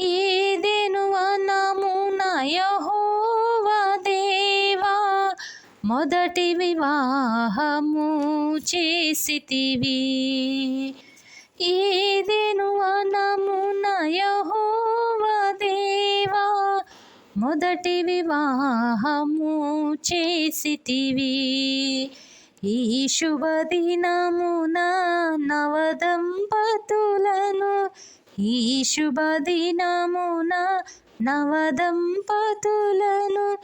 ఏదేను వనము నయహోవా దేవా? మొదటి వివాహము చేసితివి. ఏదేను వనము నయహోవా దేవా? మొదటి వివాహము చేసితివి. ఈ శుభదినమున నవదంపతులను ఈ శుభదినమున నవదంపతులను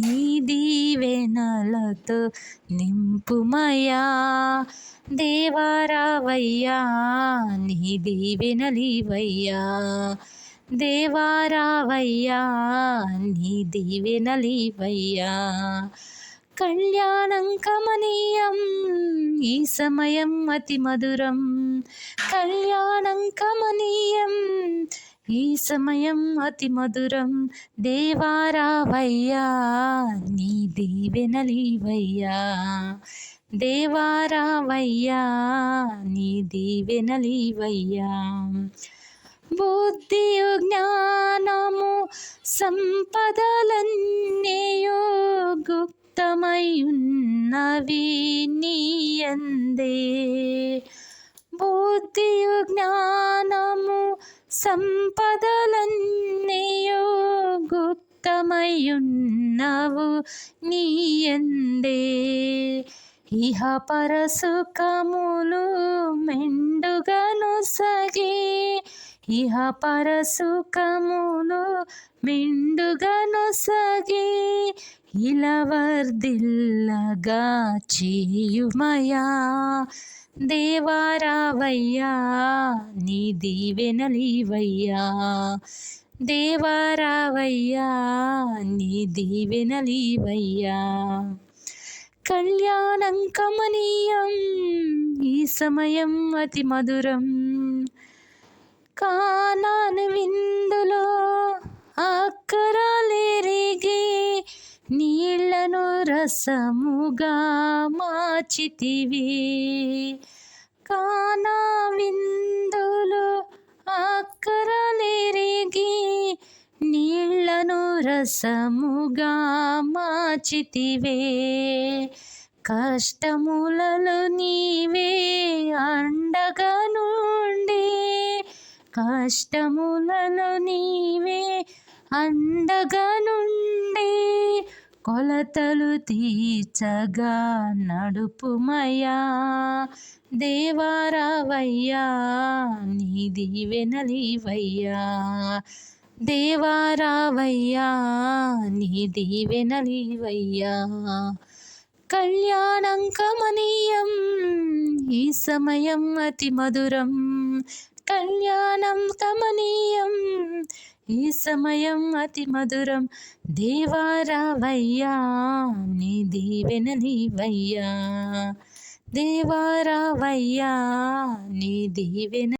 నీ దీవెనలతో నింపుమయా దేవారావయ్యా నీ దీవెనలివయ్యా. దేవారావయ్యా నీ దీవెనలివయ్యా. కళ్యాణం కమనీయం ఈ సమయం అతి మధురం. కళ్యాణం కమనీయం ఈ సమయం అతి మధురం. దేవారావయ్యా నీ దీవెనలీవయ్యా దేవారావయ్యా నీ దీవెనలీవయ్యా బుద్ధియు జ్ఞానము సంపదలన్నీయో గుప్తమయున్నవి నీయందే బుద్ధియు జ్ఞానము సంపదలన్నీయు గుప్తమయున్నవు నీయందే. ఇహ పరసుఖములు మెండుగను సగే ఇహ పరసుఖములు మెండుగను సగి ఇలవర్దిల్లగా చేయుమయా. దేవారావయ్యా నీ దీవెనలీవయ్యా దేవారావయ్యా నీ దీవెనలీవయ్యా కళ్యాణం కమనీయం ఈ సమయం అతి మధురం. కానాను విందులో అక్కరాలెరిగి నీళ్ళను రసముగా మార్చితివి. కానా విందులు అక్కరలిరిగి నీళ్ళను రసముగా మార్చితివే. కష్టములలో నీవే అండగా నుండి కష్టములలో నీవే అండగా నుండి కొలతలు తీర్చగా నడుపుమయా దేవారావయ్యా నీ దీవెనలివయ్యా దేవారావయ్యా నీ దీవెనలివయ్యా కళ్యాణం కమనీయం ఈ సమయం అతి మధురం. కళ్యాణం కమనీయం. ఈ సమయం అతి మధురం. దేవారావయ్యా నీ దీవెన నీవయ్యా. దేవారావయ్యా నీ దీవెన